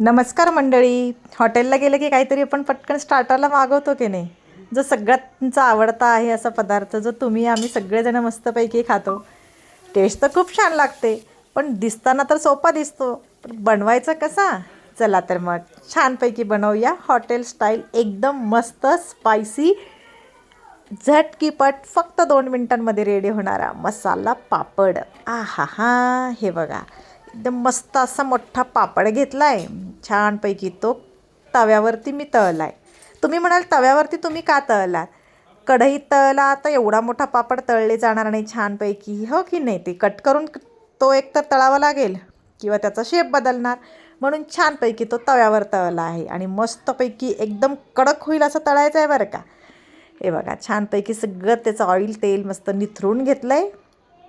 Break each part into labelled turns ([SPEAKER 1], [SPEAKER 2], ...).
[SPEAKER 1] नमस्कार मंडळी. हॉटेलला गेलं की काहीतरी आपण पटकन स्टार्टरला मागवतो की नाही? जो सगळ्यात तुमचा आवडता आहे असा पदार्थ जो तुम्ही आम्ही सगळेजण मस्तपैकी खातो. टेस्ट तर खूप छान लागते पण दिसताना तर सोपा दिसतो. पण बनवायचा कसा? चला तर मग छानपैकी बनवूया हॉटेल स्टाईल एकदम मस्त स्पायसी झटकीपट फक्त दोन मिनटांमध्ये रेडी होणारा मसाला पापड. आ हा हा हे बघा. एकदम मस्त असा मोठा पापड घेतला आहे छानपैकी तो तव्यावरती मी तळला आहे तुम्ही म्हणाल तव्यावरती तुम्ही का तळलात? कढईत तळला तर एवढा मोठा पापड तळले जाणार नाही छानपैकी हो की नाही? ते कट करून तो एक तर तळावा लागेल किंवा त्याचा शेप बदलणार. म्हणून छानपैकी तो तव्यावर तळला आहे आणि मस्तपैकी एकदम कडक होईल असं तळायचं आहे बरं का? हे बघा छानपैकी सगळं त्याचं ऑइल तेल मस्त निथरून घेतलं आहे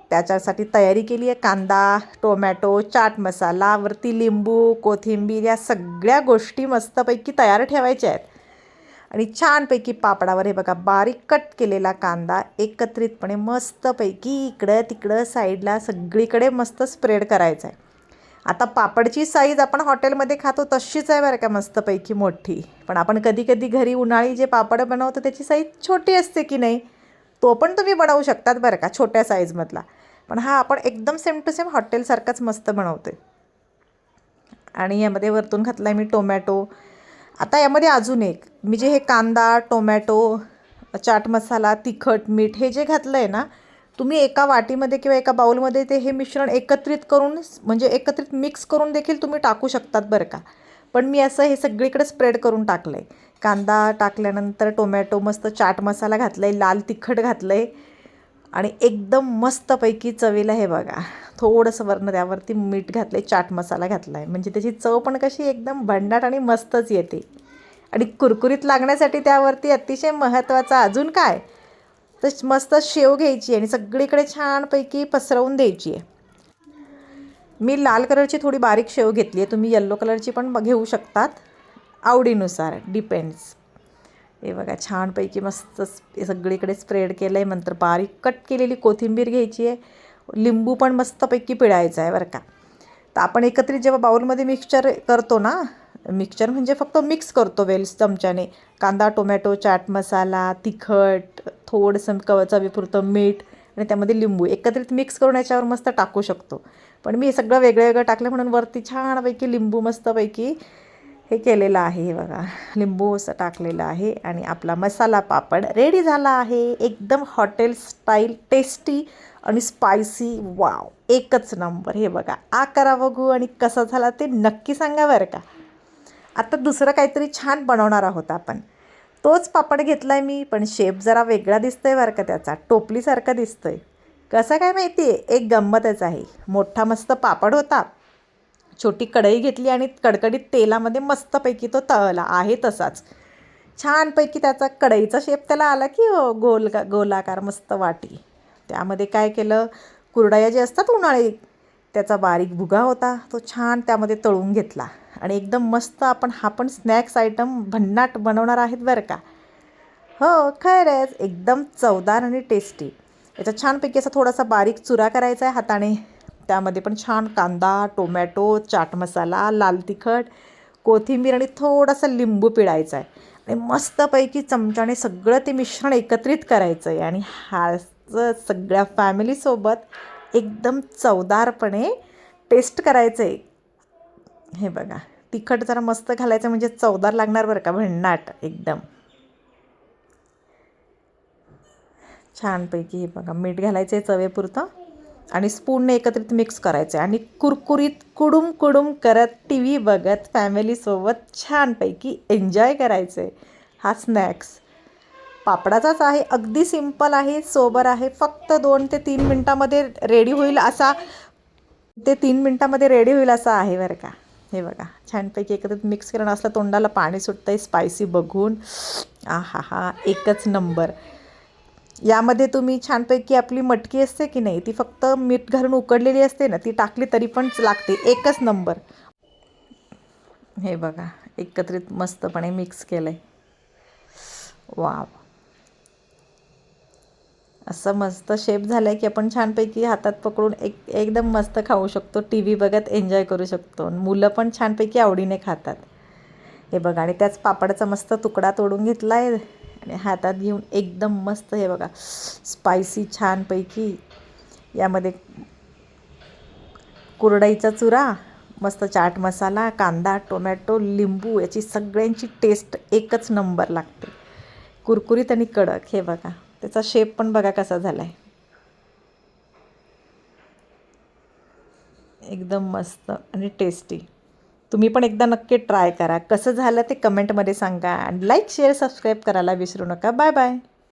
[SPEAKER 1] त्याच्यासाठी तयारी केली आहे. कांदा टोमॅटो चाट मसाला वरती लिंबू कोथिंबीर या सगळ्या गोष्टी मस्तपैकी तयार ठेवायच्या आहेत. आणि छानपैकी पापडावर हे बघा बारीक कट केलेला कांदा एकत्रितपणे मस्तपैकी इकडं तिकडं साईडला सगळीकडे मस्त स्प्रेड करायचा आहे. आता पापडची साईज आपण हॉटेलमध्ये खातो तशीच आहे बरं का मस्तपैकी मोठी. पण आपण कधी कधी घरी उन्हाळी जे पापड बनवतो त्याची साईज छोटी असते की नाही? तो पण तुम्ही बनवू शकतात बरं का छोट्या साईजमधला पण हा आपण एकदम सेम टू सेम हॉटेलसारखाच मस्त बनवतो आणि यामध्ये वरतून घातला आहे मी टोमॅटो आता यामध्ये अजून एक मी जे हे कांदा टोमॅटो चाट मसाला तिखट मीठ हे जे घातलं आहे ना तुम्ही एका वाटीमध्ये किंवा एका बाउलमध्ये ते हे मिश्रण एकत्रित करून म्हणजे एकत्रित मिक्स करून देखील तुम्ही टाकू शकतात बरं का. पण मी असं हे सगळीकडे स्प्रेड करून टाकलं आहे कांदा टाकल्यानंतर टोमॅटो मस्त चाट मसाला घातला आहे लाल तिखट घातलं आहे आणि एकदम मस्तपैकी चवीला हे बघा थोडंसं वर्ण त्यावरती मीठ घातलं आहे चाट मसाला घातला आहे म्हणजे त्याची चव पण कशी एकदम भंडाट आणि मस्तच येते. आणि कुरकुरीत लागण्यासाठी त्यावरती अतिशय महत्त्वाचं अजून काय? तर मस्त शेव घ्यायची आणि सगळीकडे छानपैकी पसरवून द्यायची आहे. मी लाल कलरची थोडी बारीक शेव घेतली आहे तुम्ही येल्लो कलरची पण घेऊ शकतात. आवडीनुसार डिपेंड्स हे बघा छानपैकी मस्त सगळीकडे स्प्रेड केलं आहे नंतर बारीक कट केलेली कोथिंबीर घ्यायची आहे. लिंबू पण मस्तपैकी पिळायचा आहे बरं का. तर आपण एकत्रित जेव्हा बाउलमध्ये मिक्सचर करतो ना मिक्सचर म्हणजे फक्त मिक्स करतो वेल्स चमच्याने. कांदा टोमॅटो चाट मसाला तिखट थोडंसं कव चवीपुरतं मीठ आणि त्यामध्ये लिंबू. एकत्रित मिक्स करून याच्यावर मस्त टाकू शकतो. पण मी हे सगळं वेगळं वेगळं टाकलं म्हणून वरती छानपैकी लिंबू मस्तपैकी हे केलेलं आहे हे बघा. लिंबू असं टाकलेलं आहे आणि आपला मसाला पापड रेडी झाला आहे. एकदम हॉटेल स्टाईल टेस्टी आणि स्पायसी वाव एकच नंबर हे बघा. आ करा बघू आणि कसा झाला ते नक्की सांगा बरं का. आता दुसरं काहीतरी छान बनवणार आहोत आपण. तोच पापड घेतला आहे मी पण शेप जरा वेगळा दिसतो आहे बरं का त्याचा. टोपलीसारखा दिसतो आहे कसं काय माहिती आहे एक गंमतच आहे. मोठा मस्त पापड होता. छोटी कढई घेतली आणि कडकडीत तेलामध्ये मस्तपैकी तो तळला. आहे तसाच. छानपैकी त्याचा कढईचा शेप त्याला आला की हो गोल गोलाकार मस्त वाटी. त्यामध्ये काय केलं? कुरडया जे असतात उन्हाळी त्याचा बारीक भुगा होता. तो छान त्यामध्ये तळून घेतला. आणि एकदम मस्त आपण हा पण स्नॅक्स आयटम भन्नाट बनवणार आहेत बरं का. हो खरंच. एकदम चवदार आणि टेस्टी याचा छानपैकी असा थोडासा बारीक चुरा करायचा आहे हाताने. त्यामध्ये पण छान कांदा टोमॅटो चाट मसाला लाल तिखट कोथिंबीर आणि थोडासा लिंबू पिळायचा आहे. आणि मस्तपैकी चमच्याने सगळं ते मिश्रण एकत्रित करायचं आहे आणि हा सगळ्या फॅमिलीसोबत एकदम चवदारपणे टेस्ट करायचं आहे हे बघा तिखट जरा मस्त घालायचं म्हणजे चवदार लागणार बरं का भन्नाट एकदम. छानपैकी हे बघा मीठ घालायचं आहे चवेपुरतं. आणि स्पूनने एकत्रित मिक्स करायचं आहे आणि कुरकुरीत कुडूम कुडूम करत टी व्ही बघत फॅमिलीसोबत छानपैकी एन्जॉय करायचं आहे हा स्नॅक्स पापडाचाच आहे अगदी सिंपल आहे सोबर आहे. फक्त दोन ते तीन मिनटामध्ये रेडी होईल असा ते तीन मिनटामध्ये रेडी होईल असा आहे बरं का. हे बघा छानपैकी एकत्रित मिक्स करणं असलं तोंडाला पाणी सुटतं आहे स्पायसी बघून. आ हा हा एकच नंबर यामध्ये तुम्ही छानपैकी आपली मटकी असते की नाही ती फक्त मीठ घालून उकडलेली असते ना ती टाकली तरी पण लागते. एकच नंबर. हे बघा एकत्रित मस्तपणे मिक्स केलं आहे वाव. असं मस्त शेप झालं आहे की आपण छानपैकी हातात पकडून एक एकदम मस्त खाऊ शकतो. टी व्ही बघत एन्जॉय करू शकतो. मुलं पण छानपैकी आवडीने खातात. हे बघा आणि त्याच पापडाचा मस्त तुकडा तोडून घेतला आहे आणि हातात घेऊन एकदम मस्त हे बघा स्पायसी छानपैकी यामध्ये कुरडईचा चुरा मस्त चाट मसाला कांदा टोमॅटो लिंबू याची सगळ्यांची टेस्ट एकच नंबर लागते. कुरकुरीत आणि कडक हे बघा त्याचा शेप पण बघा कसा झाला आहे एकदम मस्त आणि टेस्टी तुम्ही पण एकदा नक्की ट्राय करा. कसं झालं ते कमेंटमध्ये सांगा. आणि लाईक शेअर सबस्क्राईब करायला विसरू नका. Bye bye